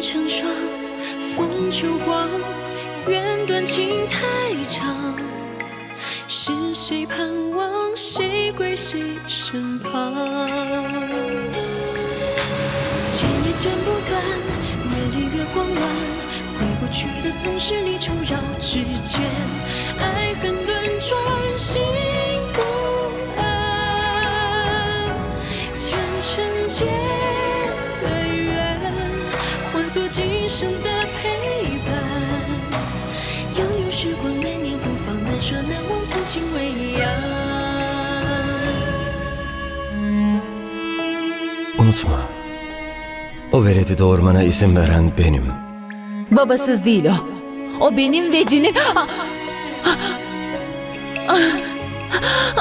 成双，风秋黄，缘断情太长。是谁盼望，谁归谁身旁？剪也剪不断，越理越慌乱，回不去的总是离愁绕指尖，爱恨轮转，心不安。前尘间，换作今生的陪伴。悠悠时光，难念不放，难舍难忘，此情未央。 Unutma. O veledi doğurmana izin veren benim. Babasız değil o. O benim ve Cin'in... Ah,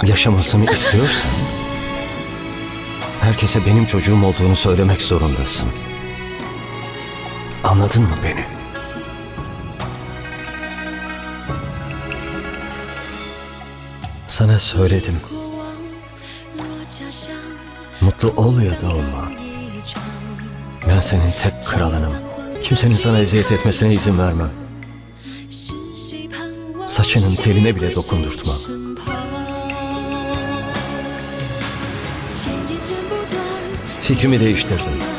Yaşamasını istiyorsan... Herkese benim çocuğum olduğunu söylemek zorundasın. Anladın mı beni? Sana söyledim. Mutlu ol ya da olma. Ben senin tek kralınım. Kimsenin sana eziyet etmesine izin vermem. Saçının teline bile dokundurtmam. Fikrimi değiştirdim.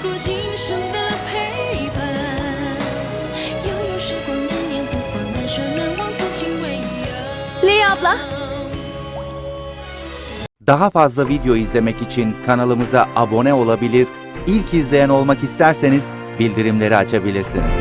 换作今生的陪伴。悠悠时光，难念不放，难舍难忘，此情未央。 Leya abla. Daha fazla video izlemek için kanalımıza abone olabilir, ilk izleyen olmak isterseniz bildirimleri açabilirsiniz.